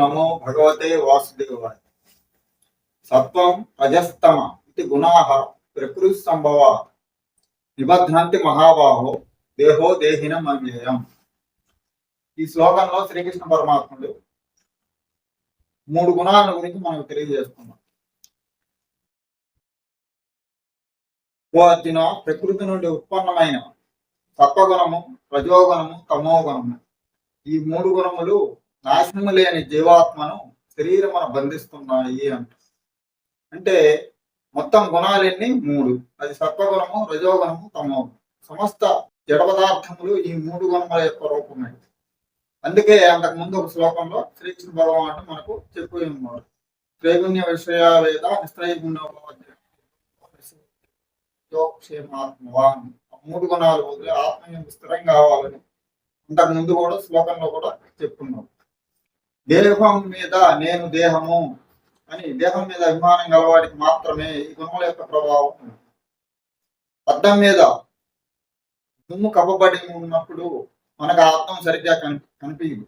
నమో భగవతే వాసుదేవాయ. సత్వం రజస్తమ ఇది గుణాహ ప్రకృతి సంభవ నిబధ్నంతి మహాబాహో దేహో దేహినం అవ్యయం ఈ శ్లోకంలో శ్రీకృష్ణ పరమాత్ముడు మూడు గుణాల గురించి మనకు తెలియజేస్తున్నాం. ఓ అర్జున ప్రకృతి నుండి ఉత్పన్నమైన సత్వగుణము రజోగుణము తమోగుణము. ఈ మూడు గుణములు నాశనము లేని జీవాత్మను శరీరమును బంధిస్తున్నాయి అంట. అంటే మొత్తం గుణాలన్నీ మూడు. అది సత్వగుణము రజోగుణము తమో సమస్త జడ పదార్థములు ఈ మూడు గుణముల యొక్క రూపమే అందుకే అంతకు ముందు ఒక శ్లోకంలో శ్రీకృష్ణ భగవాన్ మనకు చెప్పి ఉన్నారు త్రైగుణ్య విషయ వేద నిస్త్రైగుణ్యక్షేమాత్మవాన్ మూడు గుణాలు వదిలి ఆత్మ స్థిరం కావాలని అంతకు ముందు కూడా శ్లోకంలో కూడా చెప్పుకున్నాం దేహం మీద నేను దేహము అని దేహం మీద అభిమానం గలవాడికి మాత్రమే ఈ గుణముల యొక్క ప్రభావం అద్దం మీద దుమ్ము కప్పబడి ఉన్నప్పుడు మనకు అర్థం సరిగ్గా కని కనిపించదు.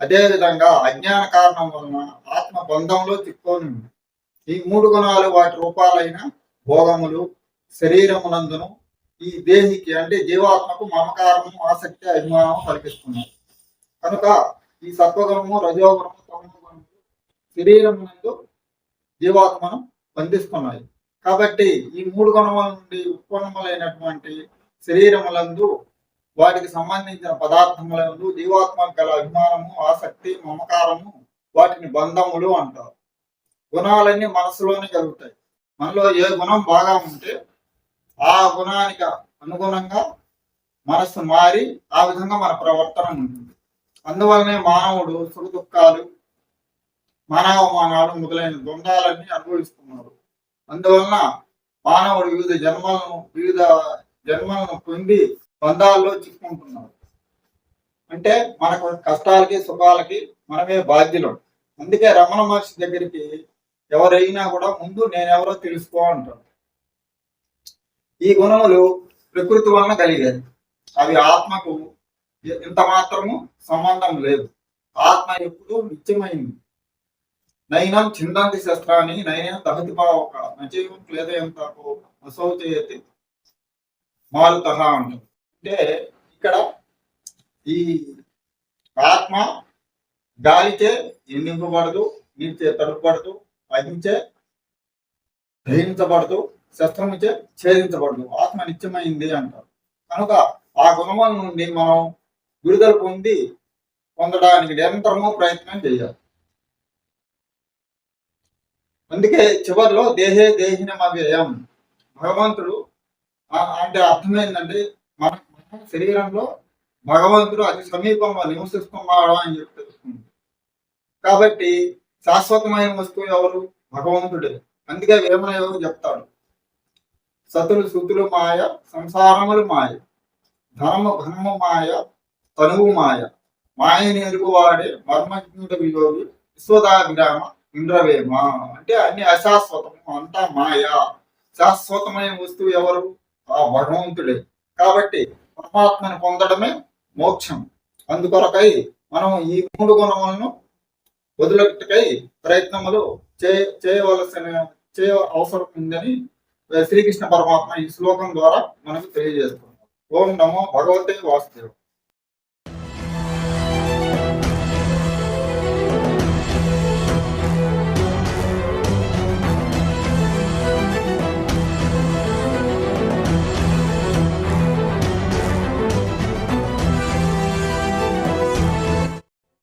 అదేవిధంగా అజ్ఞాన కారణం వలన ఆత్మ బంధంలో చిక్కొని ఈ మూడు గుణాలు వాటి రూపాలైన భోగములు శరీరమునందును ఈ దేహికి అంటే జీవాత్మకు మమకారము ఆసక్తి అభిమానం కల్పిస్తున్నాయి కనుక ఈ సత్వగుణము రజోగుణము తమోగుణము నందు జీవాత్మను బంధిస్తున్నాయి. కాబట్టి ఈ మూడు గుణముల నుండి ఉత్పన్నములైనటువంటి శరీరములందు వాటికి సంబంధించిన పదార్థములందు జీవాత్మకు గల అభిమానము ఆసక్తి మమకారము వాటిని బంధములు అంటారు. గుణాలన్నీ మనసులోనే కలుగుతాయి. మనలో ఏ గుణం బాగా ఉంటే ఆ గుణానికి అనుగుణంగా మనస్సు మారి ఆ విధంగా మన ప్రవర్తన ఉంటుంది. అందువలనే మానవుడు సుఖ దుఃఖాలు మానవమానాలు మొదలైన ద్వందాలన్నీ అనుభవిస్తున్నాడు అందువలన మానవుడు వివిధ జన్మలను వివిధ జన్మలను పొంది బంధాల్లో చిక్కుంటున్నాడు అంటే మనకు కష్టాలకి సుఖాలకి మనమే బాధ్యులు. అందుకే రమణ మహర్షి దగ్గరికి ఎవరైనా కూడా ముందు నేనెవరో తెలుసుకో అంటాడు. ఈ గుణములు ప్రకృతి వలన కలిగాయి. అవి ఆత్మకు ఇంత మాత్రము సంబంధం లేదు. ఆత్మ ఎప్పుడు నిత్యమైంది. నైనం చిందంతి శస్త్రాన్ని నైనం దహతి పావక నచైవం క్లేదయం తాకో అసౌ చేయతి మారుత అంటారు అంటే ఇక్కడ ఈ ఆత్మ గాలిచే ఎన్నింపబడదు నీటిచే తడుపబడదు అగ్నిచే దహించబడదు శస్త్రముచే ఛేదించబడదు. ఆత్మ నిత్యమైంది అంటారు. కనుక ఆ గుణముల నుండి మనం విడుదల పొంది పొందడానికి నిరంతరము ప్రయత్నం చేయాలి. అందుకే చివరిలో దేహే దేహిన అవ్యయం భగవంతుడు అంటే అర్థం ఏంటంటే మన మన శరీరంలో భగవంతుడు అతి సమీపంలో నివసిస్తున్నాడు అని చెప్పి తెలుసుకుంది కాబట్టి శాశ్వతమైన వస్తువు ఎవరు? భగవంతుడే. అందుకే వేమన ఎవరు చెప్తాడు. సతులు శుద్ధులు మాయ సంసారములు మాయ ధనము ఘనము మాయ తనువు మాయ. మాయని ఎరుగువాడే మర్మజ్ఞుడ వియోగి విశ్వదాభిరామ ఇంద్రవేమ అంటే అన్ని అశాశ్వతము అంతా మాయ. శాశ్వతమైన వస్తువు ఎవరు? ఆ భగవంతుడే. కాబట్టి పరమాత్మని పొందడమే మోక్షం. అందుకొరకై మనం ఈ మూడు గుణములను వదులకై ప్రయత్నములు చే చేయవలసిన చేయ అవసరం ఉందని శ్రీకృష్ణ పరమాత్మ ఈ శ్లోకం ద్వారా మనకు తెలియజేస్తున్నారు. ఓం నమో భగవతే వాసుదేవ.